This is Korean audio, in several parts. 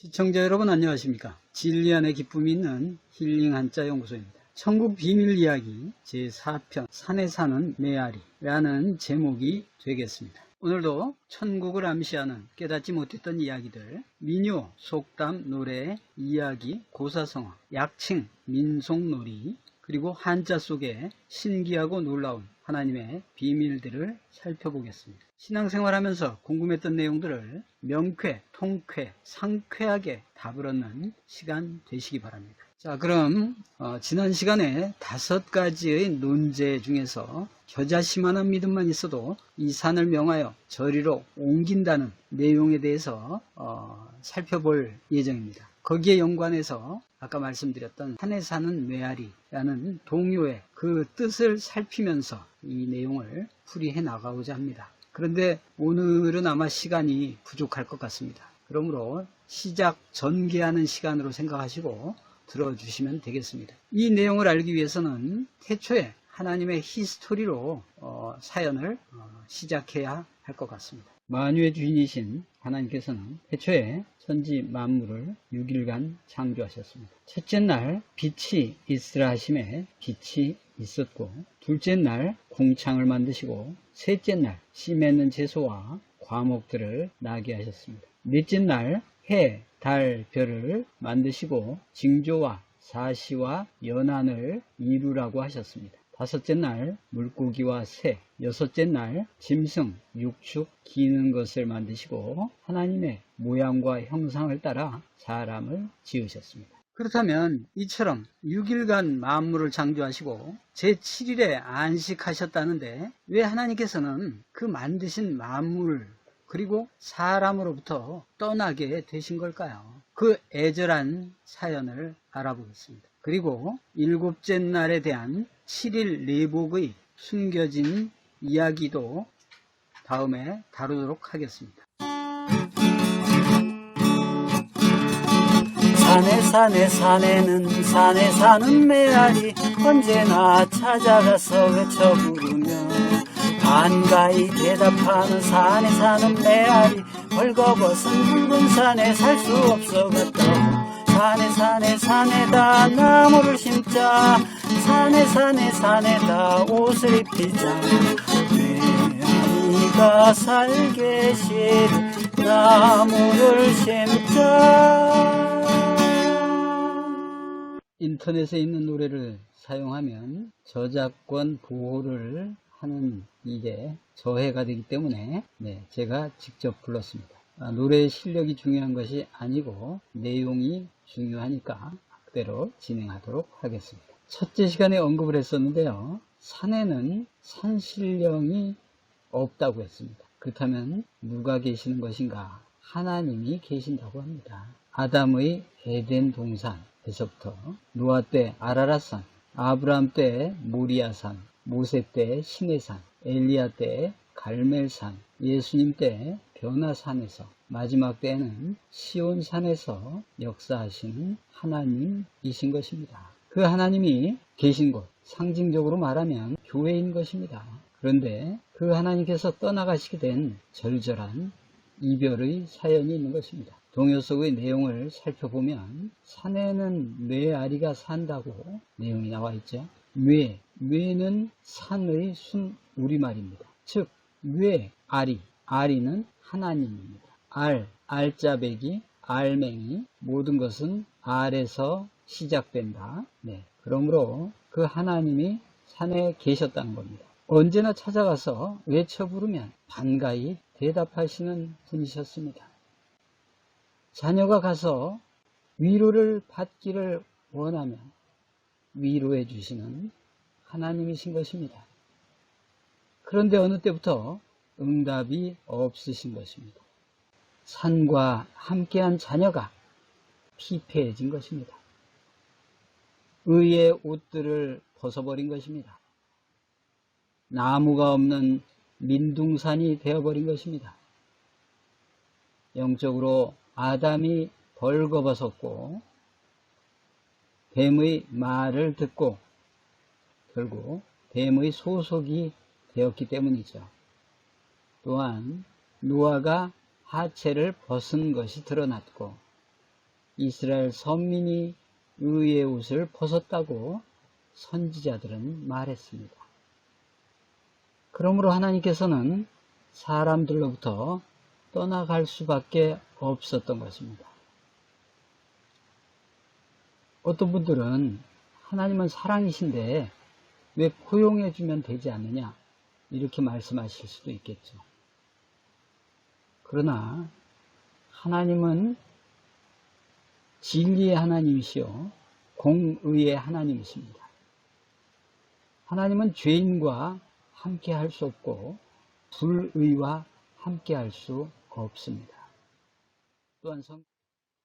시청자 여러분 안녕하십니까? 진리 안에 기쁨이 있는 힐링 한자 연구소입니다. 천국 비밀 이야기 제4편 산에 사는 메아리 라는 제목이 되겠습니다. 오늘도 천국을 암시하는 깨닫지 못했던 이야기들 민요, 속담, 노래, 이야기, 고사성어, 약칭, 민속놀이 그리고 한자 속에 신기하고 놀라운 하나님의 비밀들을 살펴보겠습니다. 신앙생활하면서 궁금했던 내용들을 명쾌, 통쾌, 상쾌하게 답을 얻는 시간 되시기 바랍니다. 자, 그럼 어, 지난 시간에 다섯 가지의 논제 중에서 겨자씨만한 믿음만 있어도 이 산을 명하여 저리로 옮긴다는 내용에 대해서 어, 살펴볼 예정입니다. 거기에 연관해서 아까 말씀드렸던 산에 사는 메아리라는 동요의 그 뜻을 살피면서 이 내용을 풀이해 나가고자 합니다. 그런데 오늘은 아마 시간이 부족할 것 같습니다. 그러므로 시작 전개하는 시간으로 생각하시고 들어주시면 되겠습니다. 이 내용을 알기 위해서는 태초에 하나님의 히스토리로 어, 사연을 어, 시작해야 할 것 같습니다. 만유의 주인이신 하나님께서는 태초에 천지 만물을 6일간 창조하셨습니다. 첫째 날 빛이 있으라 하심에 빛이 있었고 둘째 날 궁창을 만드시고 셋째 날씨 맺는 채소와 과목들을 나게 하셨습니다. 넷째 날 해, 달, 별을 만드시고 징조와 사시와 연한을 이루라고 하셨습니다. 다섯째 날 물고기와 새, 여섯째 날 짐승, 육축, 기는 것을 만드시고 하나님의 모양과 형상을 따라 사람을 지으셨습니다. 그렇다면 이처럼 6일간 만물을 창조하시고 제7일에 안식하셨다는데 왜 하나님께서는 그 만드신 만물 그리고 사람으로부터 떠나게 되신 걸까요? 그 애절한 사연을 알아보겠습니다. 그리고 일곱째 날에 대한 7일 내복의 숨겨진 이야기도 다음에 다루도록 하겠습니다. 산에 산에 산에는 산에 사는 메아리. 언제나 찾아가서 외쳐 부르며 반가이 대답하는 산에 사는 메아리. 벌거벗은 붉은 산에 살 수 없어 갔다고 산에 산에 산에다 나무를 심자 산에 산에 산에 다 옷을 입히자 메아리가 살게 실 나무를 심자 인터넷에 있는 노래를 사용하면 저작권 보호를 하는 일에 저해가 되기 때문에 네, 제가 직접 불렀습니다. 아, 노래의 실력이 중요한 것이 아니고 내용이 중요하니까 그대로 진행하도록 하겠습니다. 첫째 시간에 언급을 했었는데요. 산에는 산신령이 없다고 했습니다. 그렇다면 누가 계시는 것인가? 하나님이 계신다고 합니다. 아담의 에덴 동산에서부터 노아 때 아라라산, 아브라함 때 모리아산, 모세 때 시내산, 엘리야 때 갈멜산, 예수님 때 변화산에서 마지막 때에는 시온산에서 역사하시는 하나님이신 것입니다. 그 하나님이 계신 곳, 상징적으로 말하면 교회인 것입니다. 그런데 그 하나님께서 떠나가시게 된 절절한 이별의 사연이 있는 것입니다. 동요 속의 내용을 살펴보면 산에는 뇌아리가 산다고 내용이 나와 있죠. 뇌, 뇌는 산의 순 우리말입니다. 즉, 뇌, 아리, 아리는 하나님입니다. 알, 알자배기, 알맹이, 모든 것은 알에서 시작된다. 네. 그러므로 그 하나님이 산에 계셨다는 겁니다. 언제나 찾아가서 외쳐 부르면 반가이 대답하시는 분이셨습니다. 자녀가 가서 위로를 받기를 원하면 위로해 주시는 하나님이신 것입니다. 그런데 어느 때부터 응답이 없으신 것입니다. 산과 함께한 자녀가 피폐해진 것입니다. 의의 옷들을 벗어버린 것입니다. 나무가 없는 민둥산이 되어버린 것입니다. 영적으로 아담이 벌거벗었고 뱀의 말을 듣고 결국 뱀의 소속이 되었기 때문이죠. 또한 노아가 하체를 벗은 것이 드러났고 이스라엘 선민이 의의 옷을 벗었다고 선지자들은 말했습니다. 그러므로 하나님께서는 사람들로부터 떠나갈 수밖에 없었던 것입니다. 어떤 분들은 하나님은 사랑이신데 왜 포용해 주면 되지 않느냐 이렇게 말씀하실 수도 있겠죠. 그러나 하나님은 진리의 하나님이시요 공의의 하나님이십니다. 하나님은 죄인과 함께 할 수 없고 불의와 함께 할 수 없습니다. 또한 성...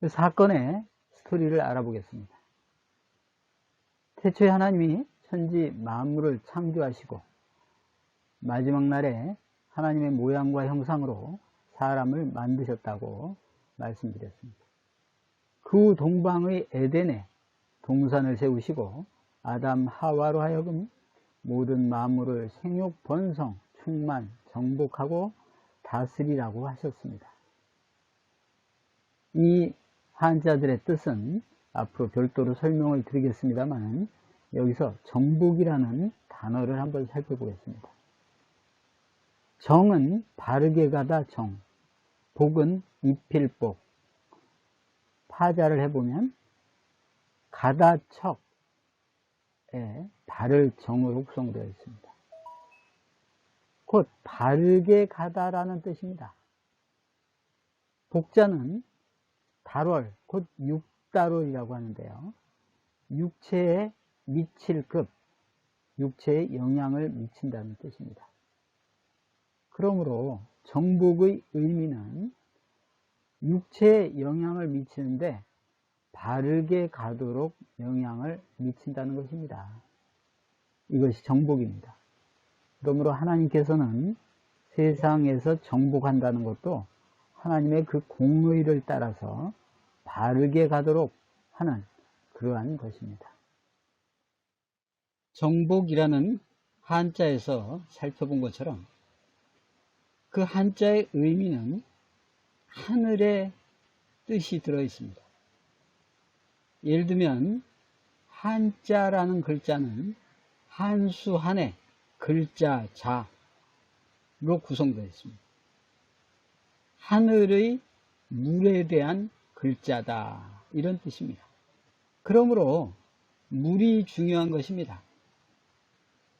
그 사건의 스토리를 알아보겠습니다. 태초에 하나님이 천지 만물을 창조하시고 마지막 날에 하나님의 모양과 형상으로 사람을 만드셨다고 말씀드렸습니다. 그 동방의 에덴에 동산을 세우시고 아담 하와로 하여금 모든 만물을 생육 번성 충만 정복하고 다스리라고 하셨습니다. 이 한자들의 뜻은 앞으로 별도로 설명을 드리겠습니다만 여기서 정복이라는 단어를 한번 살펴보겠습니다. 정은 바르게 가다 정, 복은 입힐 복, 파자를 해보면 가다 척에 바를 정으로 구성되어 있습니다. 곧 바르게 가다라는 뜻입니다. 복자는 달월, 곧 육달월이라고 하는데요. 육체에 미칠 급, 육체에 영향을 미친다는 뜻입니다. 그러므로 정복의 의미는 육체에 영향을 미치는데 바르게 가도록 영향을 미친다는 것입니다. 이것이 정복입니다. 그러므로 하나님께서는 세상에서 정복한다는 것도 하나님의 그 공의를 따라서 바르게 가도록 하는 그러한 것입니다. 정복이라는 한자에서 살펴본 것처럼 그 한자의 의미는 하늘의 뜻이 들어 있습니다. 예를 들면 한자라는 글자는 한수 한에 글자 자로 구성되어 있습니다. 하늘의 물에 대한 글자다 이런 뜻입니다. 그러므로 물이 중요한 것입니다.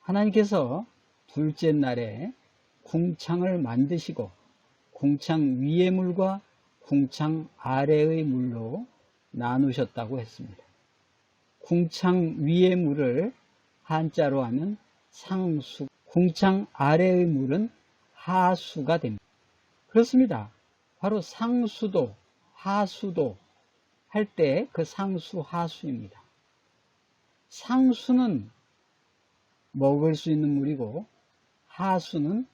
하나님께서 둘째 날에 궁창을 만드시고 궁창 위의 물과 궁창 아래의 물로 나누셨다고 했습니다. 궁창 위의 물을 한자로 하면 상수, 궁창 아래의 물은 하수가 됩니다. 그렇습니다. 바로 상수도, 하수도 할 때 그 상수, 하수입니다. 상수는 먹을 수 있는 물이고 하수는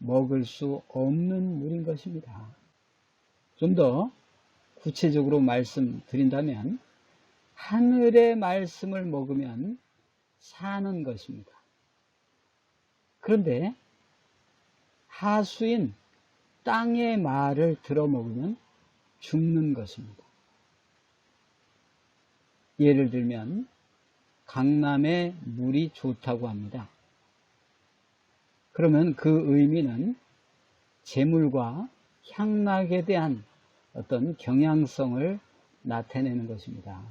먹을 수 없는 물인 것입니다. 좀 더 구체적으로 말씀드린다면 하늘의 말씀을 먹으면 사는 것입니다. 그런데 하수인 땅의 말을 들어먹으면 죽는 것입니다. 예를 들면 강남의 물이 좋다고 합니다. 그러면 그 의미는 재물과 향락에 대한 어떤 경향성을 나타내는 것입니다.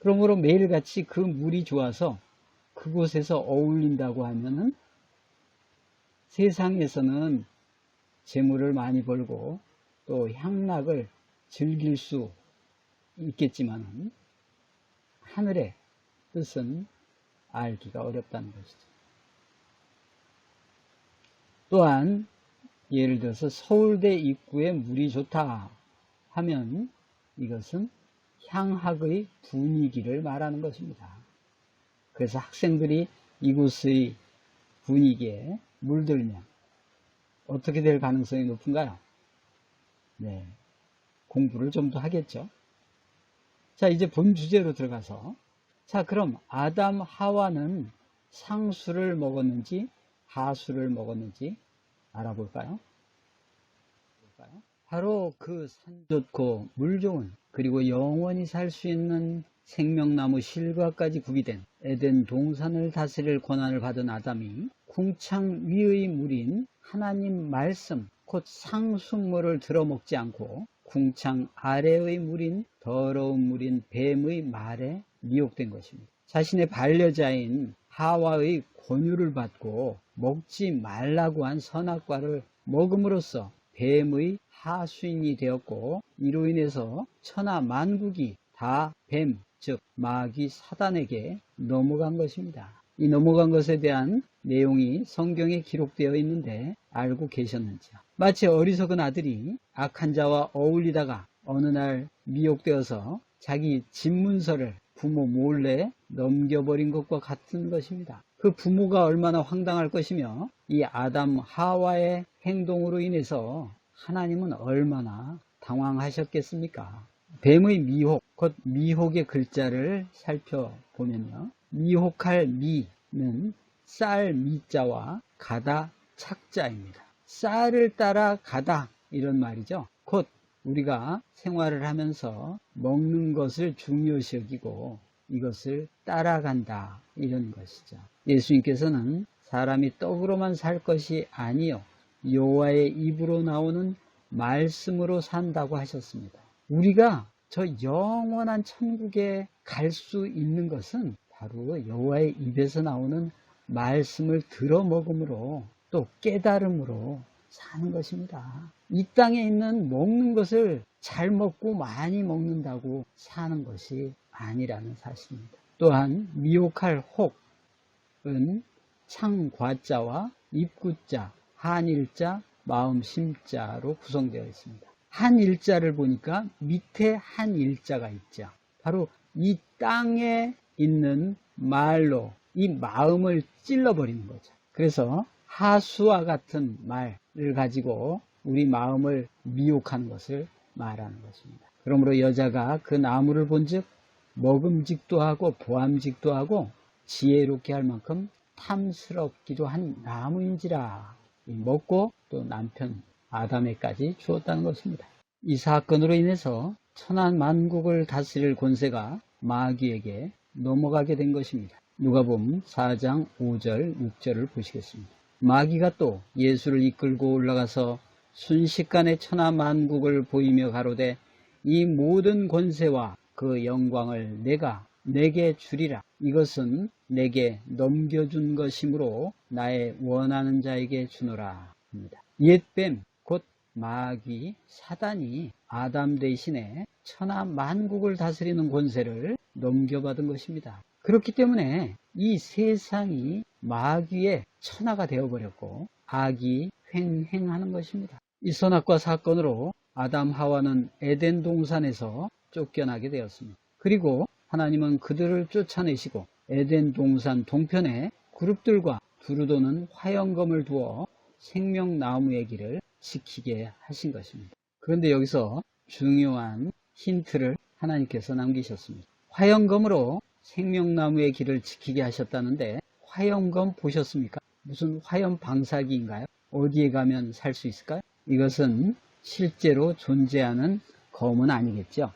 그러므로 매일같이 그 물이 좋아서 그곳에서 어울린다고 하면은 세상에서는 재물을 많이 벌고 또 향락을 즐길 수 있겠지만 하늘의 뜻은 알기가 어렵다는 것이죠. 또한 예를 들어서 서울대 입구에 물이 좋다 하면 이것은 향학의 분위기를 말하는 것입니다. 그래서 학생들이 이곳의 분위기에 물들면 어떻게 될 가능성이 높은가요? 네. 공부를 좀 더 하겠죠. 자, 이제 본 주제로 들어가서 자, 그럼 아담 하와는 상수를 먹었는지 하수를 먹었는지 알아볼까요? 볼까요? 바로 그 산 좋고 물 좋은 그리고 영원히 살 수 있는 생명나무 실과까지 구비된 에덴 동산을 다스릴 권한을 받은 아담이 궁창 위의 물인 하나님 말씀 곧 상수물을 들어먹지 않고 궁창 아래의 물인 더러운 물인 뱀의 말에 미혹된 것입니다. 자신의 반려자인 하와의 권유를 받고 먹지 말라고 한 선악과를 먹음으로써 뱀의 하수인이 되었고 이로 인해서 천하 만국이 다 뱀, 즉 마귀 사단에게 넘어간 것입니다. 이 넘어간 것에 대한 내용이 성경에 기록되어 있는데 알고 계셨는지요? 마치 어리석은 아들이 악한 자와 어울리다가 어느 날 미혹되어서 자기 집문서를 부모 몰래 넘겨버린 것과 같은 것입니다. 그 부모가 얼마나 황당할 것이며 이 아담 하와의 행동으로 인해서 하나님은 얼마나 당황하셨겠습니까? 뱀의 미혹, 곧 미혹의 글자를 살펴보면요. 미혹할 미는 쌀 미자와 가다 착자입니다. 쌀을 따라 가다 이런 말이죠. 곧 우리가 생활을 하면서 먹는 것을 중요시 여기고 이것을 따라간다 이런 것이죠. 예수님께서는 사람이 떡으로만 살 것이 아니요 여호와의 입으로 나오는 말씀으로 산다고 하셨습니다. 우리가 저 영원한 천국에 갈 수 있는 것은 바로 여호와의 입에서 나오는 말씀을 들어 먹음으로 또 깨달음으로 사는 것입니다. 이 땅에 있는 먹는 것을 잘 먹고 많이 먹는다고 사는 것이 아니라는 사실입니다. 또한 미혹할 혹은 창과자와 입구자, 한일자, 마음심자로 구성되어 있습니다. 한일자를 보니까 밑에 한일자가 있죠. 바로 이 땅에 있는 말로 이 마음을 찔러버리는 거죠. 그래서 하수와 같은 말을 가지고 우리 마음을 미혹하는 것을 말하는 것입니다. 그러므로 여자가 그 나무를 본즉 먹음직도 하고 보암직도 하고 지혜롭게 할 만큼 탐스럽기도 한 나무인지라 먹고 또 남편 아담에까지 주었다는 것입니다. 이 사건으로 인해서 천한 만국을 다스릴 권세가 마귀에게 넘어가게 된 것입니다. 누가복음 4장 5절 6절을 보시겠습니다. 마귀가 또 예수를 이끌고 올라가서 순식간에 천하 만국을 보이며 가로되 이 모든 권세와 그 영광을 내가 내게 주리라. 이것은 내게 넘겨준 것이므로 나의 원하는 자에게 주노라 합니다. 옛뱀 곧 마귀 사단이 아담 대신에 천하 만국을 다스리는 권세를 넘겨받은 것입니다. 그렇기 때문에 이 세상이 마귀의 천하가 되어버렸고 악이 횡행하는 것입니다. 이 선악과 사건으로 아담 하와는 에덴 동산에서 쫓겨나게 되었습니다. 그리고 하나님은 그들을 쫓아내시고 에덴 동산 동편에 그룹들과 두루도는 화영검을 두어 생명나무의 길을 지키게 하신 것입니다. 그런데 여기서 중요한 힌트를 하나님께서 남기셨습니다. 화영검으로 생명나무의 길을 지키게 하셨다는데 화영검 보셨습니까? 무슨 화염 방사기인가요? 어디에 가면 살 수 있을까요? 이것은 실제로 존재하는 검은 아니겠죠.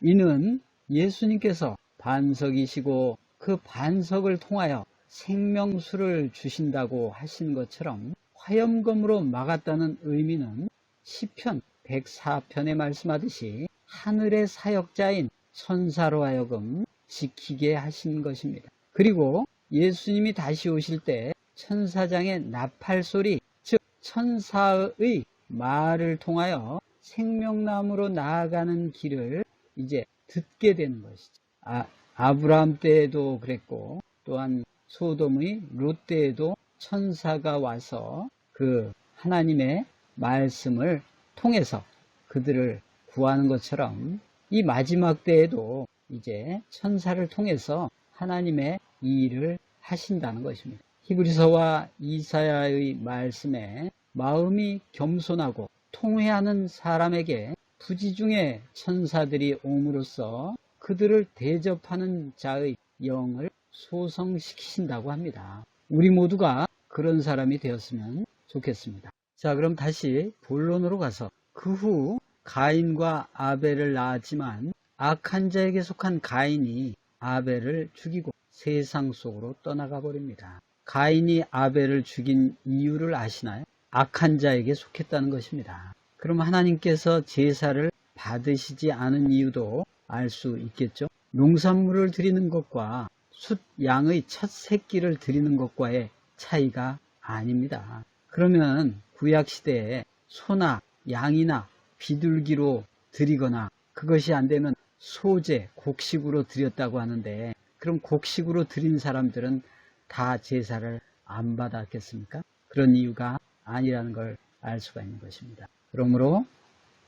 이는 예수님께서 반석이시고 그 반석을 통하여 생명수를 주신다고 하신 것처럼 화염검으로 막았다는 의미는 시편 104편에 말씀하듯이 하늘의 사역자인 천사로 하여금 지키게 하신 것입니다. 그리고 예수님이 다시 오실 때 천사장의 나팔 소리, 즉 천사의 말을 통하여 생명나무로 나아가는 길을 이제 듣게 되는 것이죠. 아, 아브라함 때에도 그랬고 또한 소돔의 롯 때에도 천사가 와서 그 하나님의 말씀을 통해서 그들을 구하는 것처럼 이 마지막 때에도 이제 천사를 통해서 하나님의 이 일을 하신다는 것입니다. 히브리서와 이사야의 말씀에 마음이 겸손하고 통회하는 사람에게 부지 중에 천사들이 옴으로써 그들을 대접하는 자의 영을 소성시키신다고 합니다. 우리 모두가 그런 사람이 되었으면 좋겠습니다. 자, 그럼 다시 본론으로 가서 그 후 가인과 아벨을 낳았지만 악한 자에게 속한 가인이 아벨을 죽이고 세상 속으로 떠나가 버립니다. 가인이 아벨을 죽인 이유를 아시나요? 악한 자에게 속했다는 것입니다. 그럼 하나님께서 제사를 받으시지 않은 이유도 알 수 있겠죠? 농산물을 드리는 것과 숫 양의 첫 새끼를 드리는 것과의 차이가 아닙니다. 그러면 구약 시대에 소나 양이나 비둘기로 드리거나 그것이 안 되면 소재, 곡식으로 드렸다고 하는데 그럼 곡식으로 드린 사람들은 다 제사를 안 받았겠습니까? 그런 이유가 아니라는 걸 알 수가 있는 것입니다. 그러므로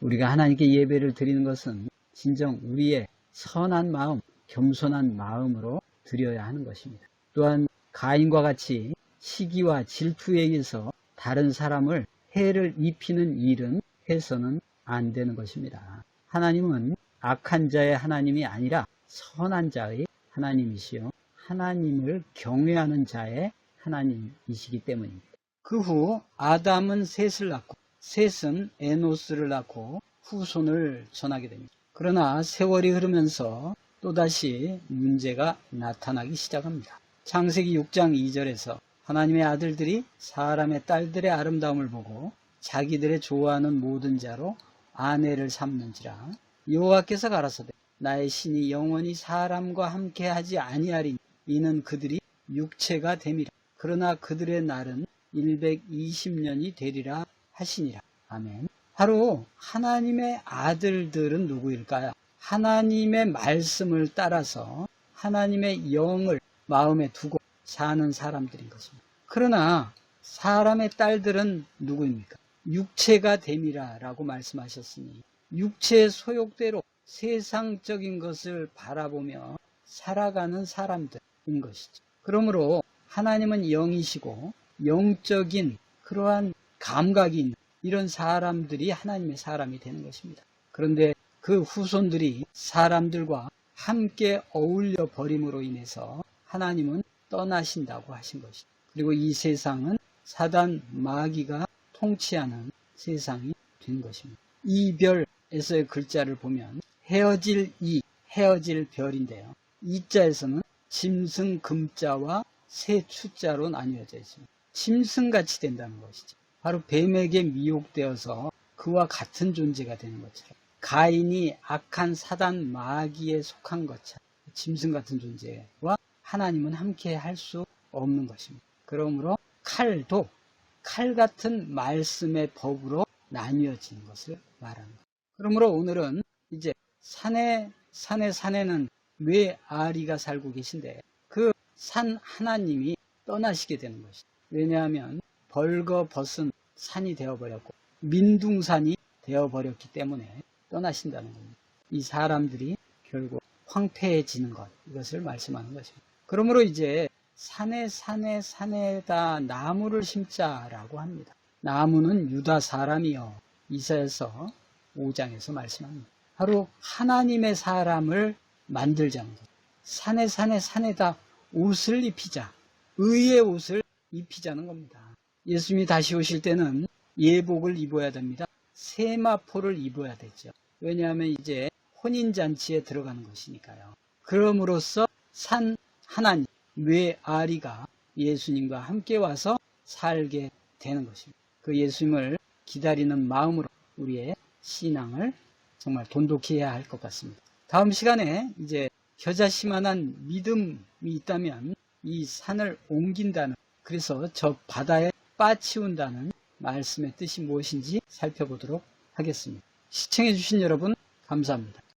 우리가 하나님께 예배를 드리는 것은 진정 우리의 선한 마음, 겸손한 마음으로 드려야 하는 것입니다. 또한 가인과 같이 시기와 질투에 의해서 다른 사람을 해를 입히는 일은 해서는 안 되는 것입니다. 하나님은 악한 자의 하나님이 아니라 선한 자의 하나님이시요. 하나님을 경외하는 자의 하나님이시기 때문입니다. 그 후 아담은 셋을 낳고 셋은 에노스를 낳고 후손을 전하게 됩니다. 그러나 세월이 흐르면서 또다시 문제가 나타나기 시작합니다. 창세기 6장 2절에서 하나님의 아들들이 사람의 딸들의 아름다움을 보고 자기들의 좋아하는 모든 자로 아내를 삼는지라 여호와께서 가라사대 나의 신이 영원히 사람과 함께 하지 아니하리니 이는 그들이 육체가 됨이라 그러나 그들의 날은 120년이 되리라 하시니라 아멘 바로 하나님의 아들들은 누구일까요? 하나님의 말씀을 따라서 하나님의 영을 마음에 두고 사는 사람들인 것입니다. 그러나 사람의 딸들은 누구입니까? 육체가 됨이라 라고 말씀하셨으니 육체의 소욕대로 세상적인 것을 바라보며 살아가는 사람들인 것이죠. 그러므로 하나님은 영이시고 영적인 그러한 감각이 있는 이런 사람들이 하나님의 사람이 되는 것입니다. 그런데 그 후손들이 사람들과 함께 어울려 버림으로 인해서 하나님은 떠나신다고 하신 것이죠. 그리고 이 세상은 사단 마귀가 통치하는 세상이 된 것입니다. 이별에서의 글자를 보면 헤어질 이, 헤어질 별인데요. 이자에서는 짐승 금자와 새 추자로 나뉘어져 있습니다. 짐승같이 된다는 것이죠. 바로 뱀에게 미혹되어서 그와 같은 존재가 되는 것처럼 가인이 악한 사단 마귀에 속한 것처럼 짐승 같은 존재와 하나님은 함께 할 수 없는 것입니다. 그러므로 칼도 칼 같은 말씀의 법으로 나뉘어지는 것을 말하는 것. 그러므로 오늘은 이제 산에 산에 산에는 왜 아리가 살고 계신데 그 산 하나님이 떠나시게 되는 것이죠. 왜냐하면 벌거벗은 산이 되어버렸고 민둥산이 되어버렸기 때문에 떠나신다는 겁니다. 이 사람들이 결국 황폐해지는 것 이것을 말씀하는 것입니다. 그러므로 이제 산에 산에 산에다 나무를 심자라고 합니다. 나무는 유다 사람이요 이사에서 5장에서 말씀합니다. 바로 하나님의 사람을 만들자는 것. 산에 산에 산에다 옷을 입히자. 의의 옷을 입히자는 겁니다. 예수님이 다시 오실 때는 예복을 입어야 됩니다. 세마포를 입어야 되죠. 왜냐하면 이제 혼인잔치에 들어가는 것이니까요. 그럼으로써 산 하나님, 뇌아리가 예수님과 함께 와서 살게 되는 것입니다. 그 예수님을 기다리는 마음으로 우리의 신앙을 정말 돈독히 해야 할 것 같습니다. 다음 시간에 이제 겨자씨만한 믿음이 있다면 이 산을 옮긴다는 그래서 저 바다에 빠치운다는 말씀의 뜻이 무엇인지 살펴보도록 하겠습니다. 시청해주신 여러분 감사합니다.